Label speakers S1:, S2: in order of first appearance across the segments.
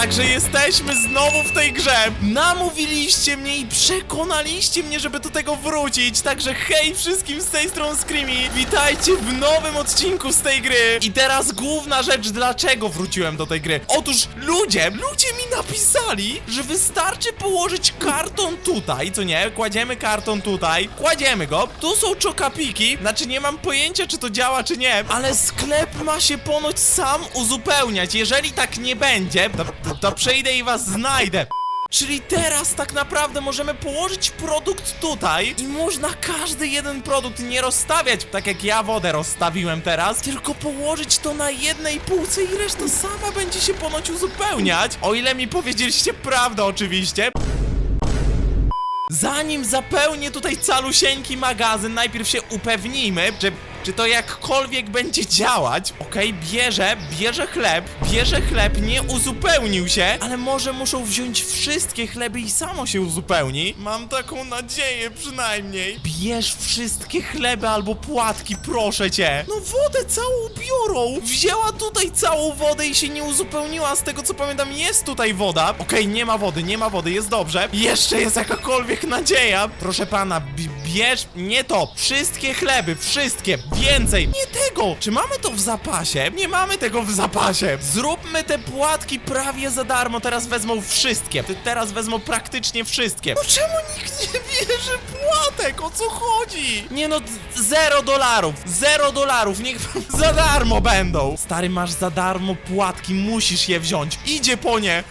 S1: także jesteśmy znowu w tej grze. Namówiliście mnie i przekonaliście mnie, żeby do tego wrócić. Także hej wszystkim z tej strony Screamy. Witajcie w nowym odcinku z tej gry. I teraz główna rzecz, dlaczego wróciłem do tej gry. Otóż ludzie, ludzie mi napisali, że wystarczy położyć karton tutaj, co nie? Kładziemy karton tutaj, kładziemy go. Tu są czokapiki, znaczy nie mam pojęcia, czy to działa, czy nie, ale sklep ma się ponoć sam uzupełniać. Jeżeli tak nie będzie, to, to, to przyjdę i was znajdę. Czyli teraz tak naprawdę możemy położyć produkt tutaj i można każdy jeden produkt nie rozstawiać, tak jak ja wodę rozstawiłem teraz, tylko położyć to na jednej półce i reszta sama będzie się ponoć uzupełniać. O ile mi powiedzieliście prawdę oczywiście. Zanim zapełnię tutaj calusieńki magazyn, najpierw się upewnijmy, że czy to jakkolwiek będzie działać. Okej, bierze, bierze chleb, bierze chleb, nie uzupełnił się, ale może muszą wziąć wszystkie chleby i samo się uzupełni. Mam taką nadzieję przynajmniej. Bierz wszystkie chleby albo płatki, proszę cię. No wodę całą biorą. Wzięła tutaj całą wodę i się nie uzupełniła. Z tego co pamiętam, jest tutaj woda. Okej, nie ma wody, nie ma wody, jest dobrze. Jeszcze jest jakakolwiek nadzieja. Proszę pana, bierz nie to. Wszystkie chleby, wszystkie. Więcej. Nie tego. Czy mamy to w zapasie? Nie mamy tego w zapasie. Zróbmy te płatki prawie za darmo. Teraz wezmą wszystkie. Teraz wezmą praktycznie wszystkie. No czemu nikt nie bierze płatek? O co chodzi? Nie no, zero dolarów. Zero dolarów. Niech za darmo będą. Stary, masz za darmo płatki. Musisz je wziąć. Idzie po nie.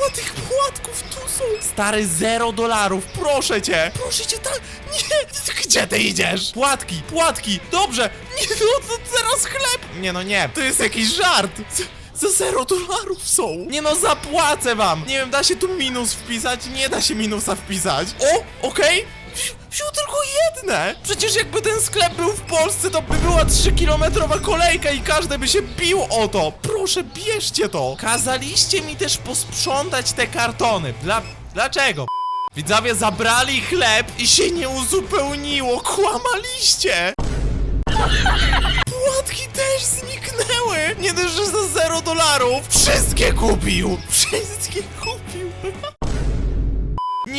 S1: Ma tych płatków. Tu są. Stary, zero dolarów. Proszę cię. Proszę cię, tak. Nie. Gdzie ty idziesz? Płatki, płatki. Dobrze. Nie, no to teraz chleb. Nie no, nie. To jest jakiś żart. Za zero dolarów są! Nie no, zapłacę wam! Nie wiem, da się tu minus wpisać? Nie da się minusa wpisać. O, okej! Wziął tylko jedne! Przecież jakby ten sklep był w Polsce, to by była 3-kilometrowa kolejka i każdy by się bił o to! Proszę, bierzcie to! Kazaliście mi też posprzątać te kartony. Dla... dlaczego? Widzowie zabrali chleb i się nie uzupełniło! Kłamaliście! Płatki też zniknęły! Nie dość, że za 0 dolarów! Wszystkie kupił! Wszystkie kupił!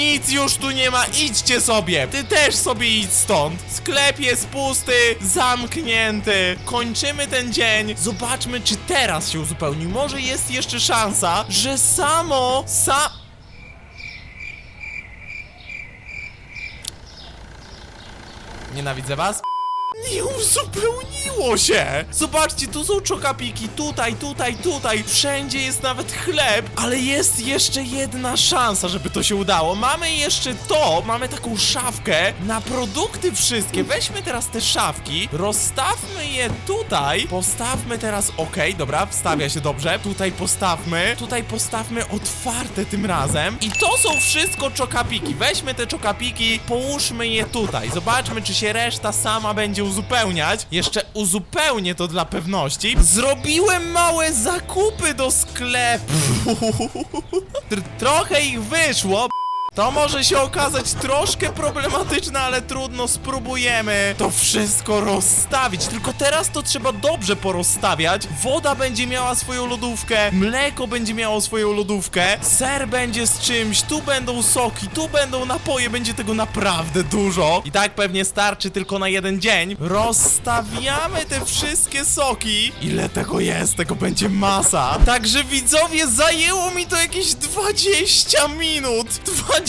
S1: Nic już tu nie ma, idźcie sobie! Ty też sobie idź stąd! Sklep jest pusty, zamknięty. Kończymy ten dzień. Zobaczmy, czy teraz się uzupełni. Może jest jeszcze szansa, że samo, sa... Nienawidzę was. Nie uzupełniło się! Zobaczcie, tu są czokapiki, tutaj, tutaj, tutaj. Wszędzie jest nawet chleb, ale jest jeszcze jedna szansa, żeby to się udało. Mamy jeszcze to, mamy taką szafkę na produkty wszystkie. Weźmy teraz te szafki, rozstawmy je tutaj. Postawmy teraz, okej, dobra, wstawia się dobrze. Tutaj postawmy, tutaj postawmy otwarte tym razem. I to są wszystko czokapiki. Weźmy te czokapiki, połóżmy je tutaj. Zobaczmy, czy się reszta sama będzie uzupełniać. Jeszcze uzupełnię to dla pewności. Zrobiłem małe zakupy do sklepu. Tr- Trochę ich wyszło. To może się okazać troszkę problematyczne, ale trudno, spróbujemy to wszystko rozstawić. Tylko teraz to trzeba dobrze porozstawiać. Woda będzie miała swoją lodówkę, mleko będzie miało swoją lodówkę, ser będzie z czymś, tu będą soki, tu będą napoje, będzie tego naprawdę dużo. I tak pewnie starczy tylko na jeden dzień. Rozstawiamy te wszystkie soki. Ile tego jest? Tego będzie masa. Także widzowie, zajęło mi to jakieś 20 minut. 20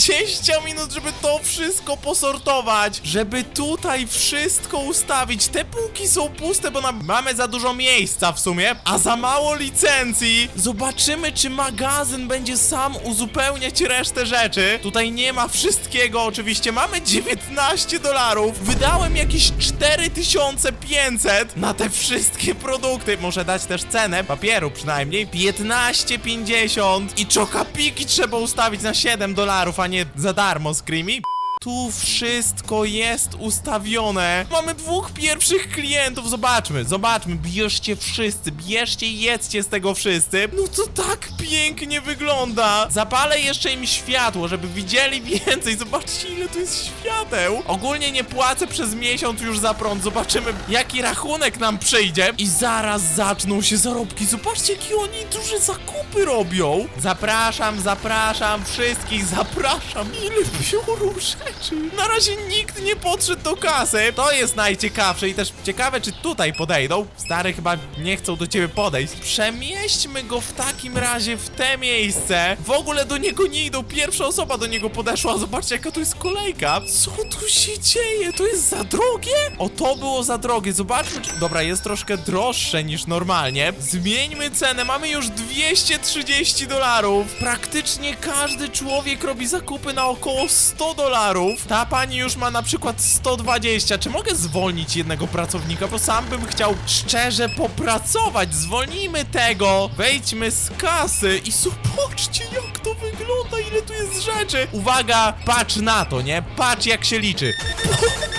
S1: minut, żeby to wszystko posortować. Żeby tutaj wszystko ustawić. Te półki są puste, bo nam mamy za dużo miejsca w sumie, a za mało licencji. Zobaczymy, czy magazyn będzie sam uzupełniać resztę rzeczy. Tutaj nie ma wszystkiego, oczywiście. Mamy 19 dolarów. Wydałem jakieś 4500 na te wszystkie produkty. Muszę dać też cenę papieru przynajmniej. 15,50 i czokapiki trzeba ustawić na 7 dolarów, a nie za darmo, Screamy. Tu wszystko jest ustawione. Mamy dwóch pierwszych klientów. Zobaczmy, zobaczmy. Bierzcie wszyscy, bierzcie i jedzcie z tego wszyscy. No to tak pięknie wygląda. Zapalę jeszcze im światło, żeby widzieli więcej. Zobaczcie, ile tu jest świateł. Ogólnie nie płacę przez miesiąc już za prąd. Zobaczymy, jaki rachunek nam przyjdzie. I zaraz zaczną się zarobki. Zobaczcie, jakie oni duże zakupy robią. Zapraszam, zapraszam wszystkich, zapraszam. Ile biorą rzeczy. Na razie nikt nie podszedł do kasy. To jest najciekawsze i też ciekawe, czy tutaj podejdą. Stary chyba nie chcą do ciebie podejść. Przemieśćmy go w takim razie w te miejsce. W ogóle do niego nie idą. Pierwsza osoba do niego podeszła. Zobaczcie, jaka tu jest kolejka. Co tu się dzieje? To jest za drogie? O, to było za drogie. Zobaczmy, czy... Dobra, jest troszkę droższe niż normalnie. Zmieńmy cenę. Mamy już 230 dolarów. Praktycznie każdy człowiek robi zakupy na około 100 dolarów. Ta pani już ma na przykład 120. Czy mogę zwolnić jednego pracownika? Bo sam bym chciał szczerze popracować. Zwolnijmy tego. Wejdźmy z kasy i zobaczcie, jak to wygląda. Ile tu jest rzeczy. Uwaga, patrz na to, nie? Patrz, jak się liczy.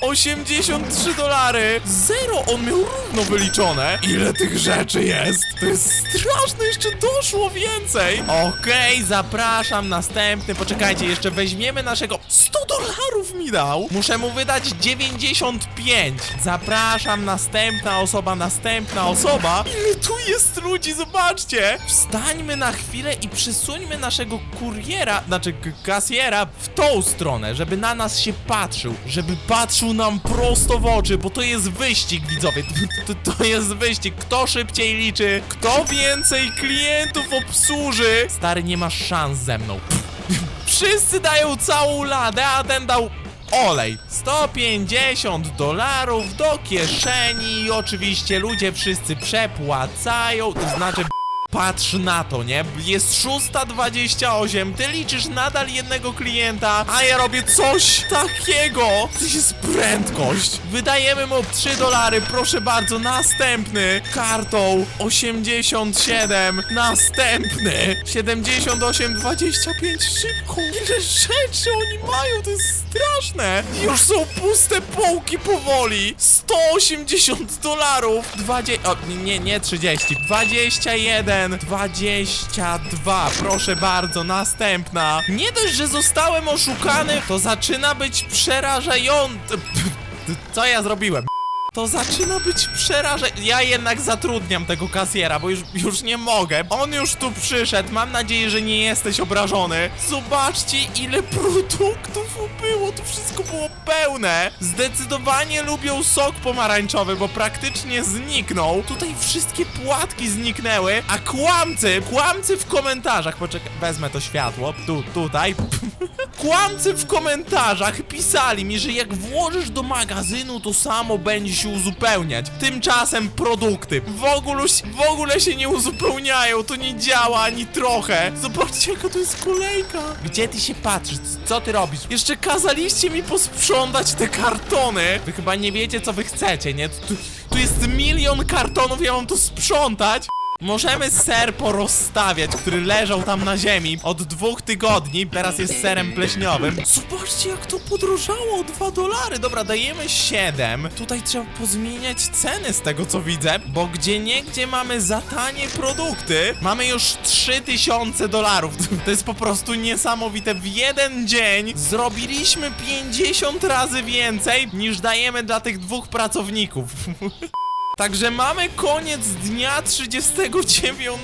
S1: 83 dolary! Zero! On miał równo wyliczone. Ile tych rzeczy jest? To jest straszne, jeszcze doszło więcej! Okej, zapraszam, następny. Poczekajcie, jeszcze weźmiemy naszego... 100 dolarów mi dał! Muszę mu wydać 95. Zapraszam, następna osoba, następna osoba. Ile tu jest ludzi, zobaczcie! Wstańmy na chwilę i przesuńmy naszego kuriera, znaczy k- kasjera w tą stronę, żeby na nas się patrzył, żeby patrzył nam prosto w oczy, bo to jest wyścig, widzowie. To, to jest wyścig. Kto szybciej liczy, kto więcej klientów obsłuży. Stary, nie masz szans ze mną. Wszyscy dają całą ladę, a ten dał olej. 150 dolarów do kieszeni i oczywiście ludzie wszyscy przepłacają, to znaczy... Patrz na to, nie? Jest 6.28, ty liczysz nadal jednego klienta, a ja robię coś takiego! To jest prędkość! Wydajemy mu 3 dolary, proszę bardzo, następny! Kartą 87, następny! 78, 25, szybko! Ile rzeczy oni mają, to jest straszne! Już są puste półki powoli! 180 dolarów! 20, o, nie, nie 30, 21, 22, proszę bardzo, następna. Nie dość, że zostałem oszukany, to zaczyna być przerażające. Co ja zrobiłem? To zaczyna być przerażające. Ja jednak zatrudniam tego kasjera, bo już, już nie mogę. On już tu przyszedł. Mam nadzieję, że nie jesteś obrażony. Zobaczcie, ile produktów było. To wszystko było pełne. Zdecydowanie lubią sok pomarańczowy, bo praktycznie zniknął. Tutaj wszystkie płatki zniknęły, a kłamcy, kłamcy w komentarzach. Poczekaj, wezmę to światło. Tu, tutaj. Kłamcy w komentarzach pisali mi, że jak włożysz do magazynu, to samo będzie się uzupełniać. Tymczasem produkty w ogóle, w ogóle się nie uzupełniają, to nie działa ani trochę. Zobaczcie, jaka to jest kolejka. Gdzie ty się patrzysz? Co ty robisz? Jeszcze kazaliście mi posprzątać te kartony. Wy chyba nie wiecie, co wy chcecie, nie? Tu, tu jest milion kartonów, ja mam to sprzątać. Możemy ser porozstawiać, który leżał tam na ziemi od dwóch tygodni, teraz jest serem pleśniowym. Zobaczcie, jak to podrożało o 2 dolary. Dobra, dajemy 7. Tutaj trzeba pozmieniać ceny z tego, co widzę, bo gdzie niegdzie mamy za tanie produkty. Mamy już 3000 dolarów. To jest po prostu niesamowite. W jeden dzień zrobiliśmy 50 razy więcej, niż dajemy dla tych dwóch pracowników. Także mamy koniec dnia 39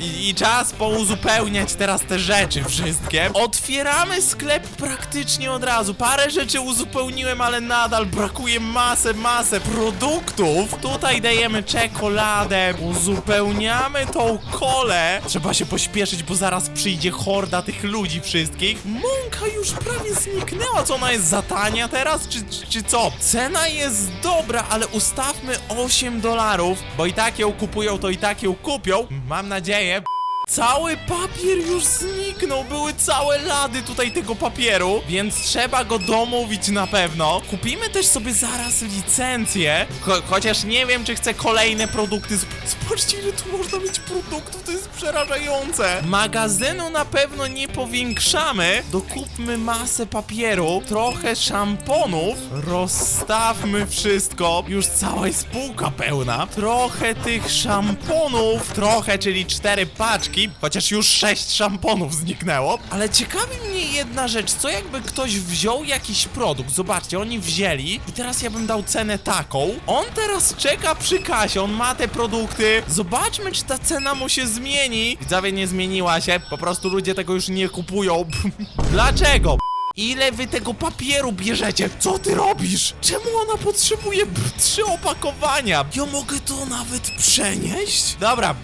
S1: I, i czas pouzupełniać teraz te rzeczy wszystkie. Otwieramy sklep praktycznie od razu. Parę rzeczy uzupełniłem, ale nadal brakuje masę, masę produktów. Tutaj dajemy czekoladę, uzupełniamy tą kolę. Trzeba się pośpieszyć, bo zaraz przyjdzie horda tych ludzi wszystkich. Mąka już prawie zniknęła. Co ona jest za tania teraz, czy, czy, czy co? Cena jest dobra, ale ustawmy 8 dolarów, bo i tak ją kupują, to i tak ją kupią. Mam nadzieję. Cały papier już zniknął, były całe lady tutaj tego papieru, więc trzeba go domówić na pewno. Kupimy też sobie zaraz licencję, cho chociaż nie wiem, czy chcę kolejne produkty. Zobaczcie, ile tu można mieć produktów, to jest przerażające. Magazynu na pewno nie powiększamy, dokupmy masę papieru, trochę szamponów, rozstawmy wszystko, już cała jest półka pełna, trochę tych szamponów, trochę, czyli cztery paczki, chociaż już sześć szamponów zniknęło, ale ciekawi mnie jedna rzecz, co jakby ktoś wziął jakiś produkt, zobaczcie, oni wzięli i teraz ja bym dał cenę taką, on teraz czeka przy kasie, on ma te produkty, zobaczmy, czy ta cena mu się zmieni. Widzowie, nie zmieniła się, po prostu ludzie tego już nie kupują. Dlaczego? Ile wy tego papieru bierzecie? Co ty robisz? Czemu ona potrzebuje trzy opakowania? Ja mogę to nawet przenieść? Dobra,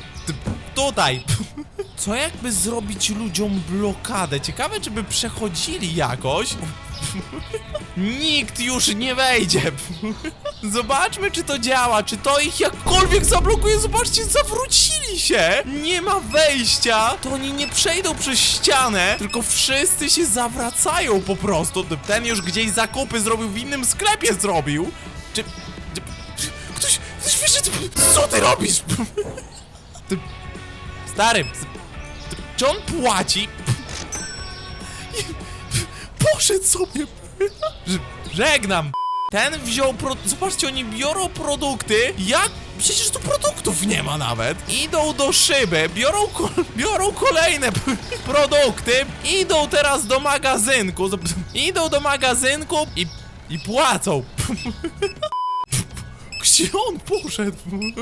S1: tutaj. Co jakby zrobić ludziom blokadę? Ciekawe, czy by przechodzili jakoś. Nikt już nie wejdzie. Zobaczmy, czy to działa, czy to ich jakkolwiek zablokuje. Zobaczcie, zawrócili się. Nie ma wejścia. To oni nie przejdą przez ścianę, tylko wszyscy się zawracają po prostu. Ten już gdzieś zakupy zrobił, w innym sklepie zrobił. Czy... ktoś... ktoś wyszedł... Co ty robisz? Ty, stary, czy on płaci? Poszedł sobie. Żegnam. Ten wziął pro... Zobaczcie, oni biorą produkty. Jak? Przecież tu produktów nie ma nawet. Idą do szyby, biorą, ko... biorą kolejne produkty. Idą teraz do magazynku. Idą do magazynku i, i płacą. Gdzie on poszedł?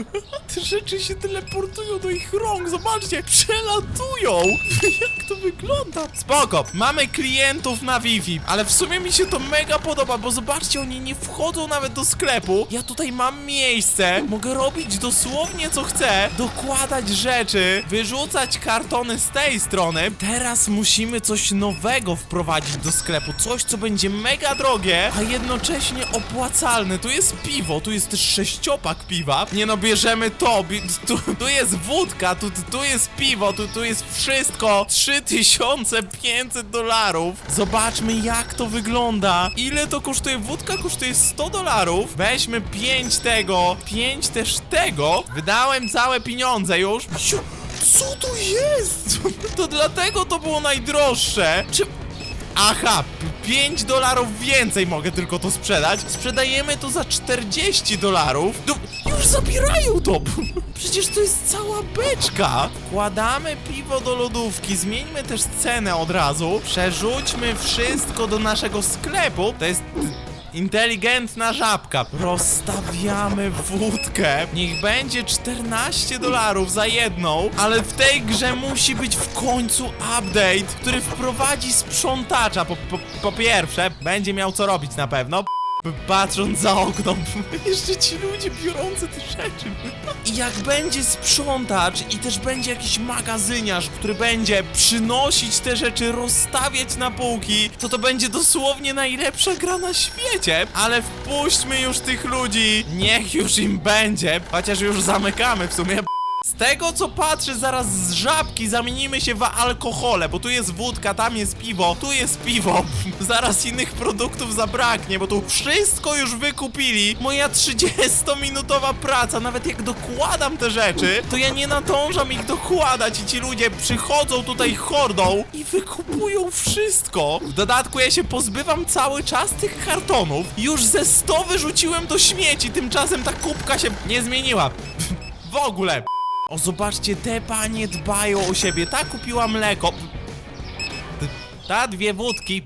S1: Te rzeczy się teleportują do ich rąk, zobaczcie, przelatują! Jak to wygląda? Spoko, mamy klientów na Wi-Fi, ale w sumie mi się to mega podoba, bo zobaczcie, oni nie wchodzą nawet do sklepu. Ja tutaj mam miejsce, mogę robić dosłownie co chcę, dokładać rzeczy, wyrzucać kartony z tej strony. Teraz musimy coś nowego wprowadzić do sklepu, coś co będzie mega drogie, a jednocześnie opłacalne. Tu jest piwo, tu jest sześciopak piwa. Nie no, bierzemy to, tu, tu jest wódka, tu, tu, tu jest piwo, tu, tu jest wszystko. 3500 dolarów. Zobaczmy jak to wygląda. Ile to kosztuje? Wódka kosztuje 100 dolarów. Weźmy 5 tego, 5 też tego. Wydałem całe pieniądze już. Co to jest? To dlatego to było najdroższe. Czy... Aha, 5 dolarów więcej mogę tylko to sprzedać. Sprzedajemy to za 40 dolarów. No, już zabierają to! Przecież to jest cała beczka. Wkładamy piwo do lodówki, zmieńmy też cenę od razu. Przerzućmy wszystko do naszego sklepu. To jest Inteligentna żabka. Rozstawiamy wódkę. Niech będzie 14 dolarów za jedną, ale w tej grze musi być w końcu update, który wprowadzi sprzątacza. Po, po, po pierwsze, będzie miał co robić na pewno. Patrząc za okno, jeszcze ci ludzie biorący te rzeczy. I jak będzie sprzątacz i też będzie jakiś magazyniarz, który będzie przynosić te rzeczy, rozstawiać na półki, to to będzie dosłownie najlepsza gra na świecie. Ale wpuśćmy już tych ludzi, niech już im będzie, chociaż już zamykamy w sumie. Z tego co patrzę, zaraz z żabki zamienimy się w alkohole, bo tu jest wódka, tam jest piwo, tu jest piwo. Zaraz innych produktów zabraknie, bo tu wszystko już wykupili. Moja 30-minutowa praca, nawet jak dokładam te rzeczy, to ja nie nadążam ich dokładać i ci ludzie przychodzą tutaj hordą i wykupują wszystko. W dodatku ja się pozbywam cały czas tych kartonów. Już ze 100 wyrzuciłem do śmieci, tymczasem ta kubka się nie zmieniła. W ogóle. O, zobaczcie, te panie dbają o siebie. Ta kupiła mleko. Ta dwie wódki.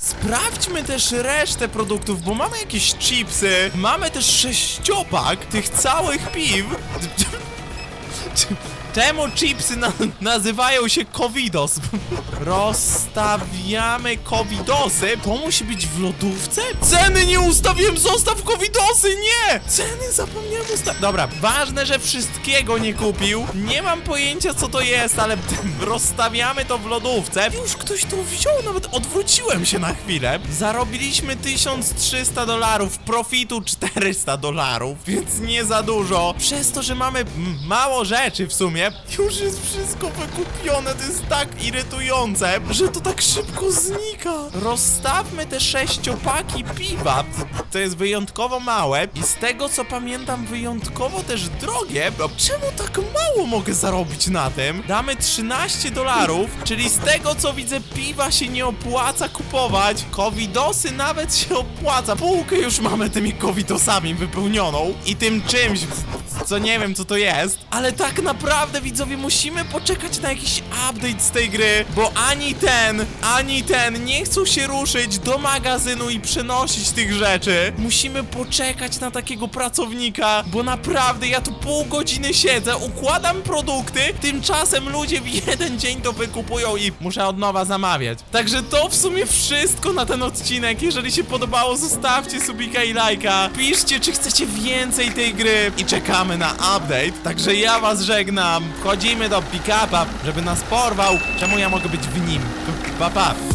S1: Sprawdźmy też resztę produktów, bo mamy jakieś chipsy, mamy też sześciopak tych całych piw. Czemu chipsy na nazywają się covidos? Rozstawiamy covidosy. To musi być w lodówce? Ceny nie ustawiłem, zostaw covidosy, nie! Ceny zapomniałem ustawić. Dobra, ważne, że wszystkiego nie kupił. Nie mam pojęcia co to jest, ale rozstawiamy to w lodówce. Już ktoś to wziął, nawet odwróciłem się na chwilę. Zarobiliśmy 1300 dolarów, profitu 400 dolarów, więc nie za dużo. Przez to, że mamy mało rzeczy w sumie, Już jest wszystko wykupione, to jest tak irytujące, że to tak szybko znika. Rozstawmy te sześciopaki piwa. To jest wyjątkowo małe i z tego co pamiętam wyjątkowo też drogie. Bo czemu tak mało mogę zarobić na tym? Damy 13 dolarów, czyli z tego co widzę piwa się nie opłaca kupować. Covidosy nawet się opłaca. Półkę już mamy tymi covidosami wypełnioną i tym czymś, co nie wiem co to jest. Ale tak naprawdę widzowie musimy poczekać na jakiś update z tej gry, bo ani ten, ani ten nie chcą się ruszyć do magazynu i przenosić tych rzeczy. Musimy poczekać na takiego pracownika, bo naprawdę ja tu pół godziny siedzę, układam produkty, tymczasem ludzie w jeden dzień to wykupują i muszę od nowa zamawiać. Także to w sumie wszystko na ten odcinek. Jeżeli się podobało, zostawcie subika i lajka. Piszcie, czy chcecie więcej tej gry i czekamy na update. Także ja was żegnam. Wchodzimy do pick-upa, żeby nas porwał. Czemu ja mogę być w nim? Pa, pa.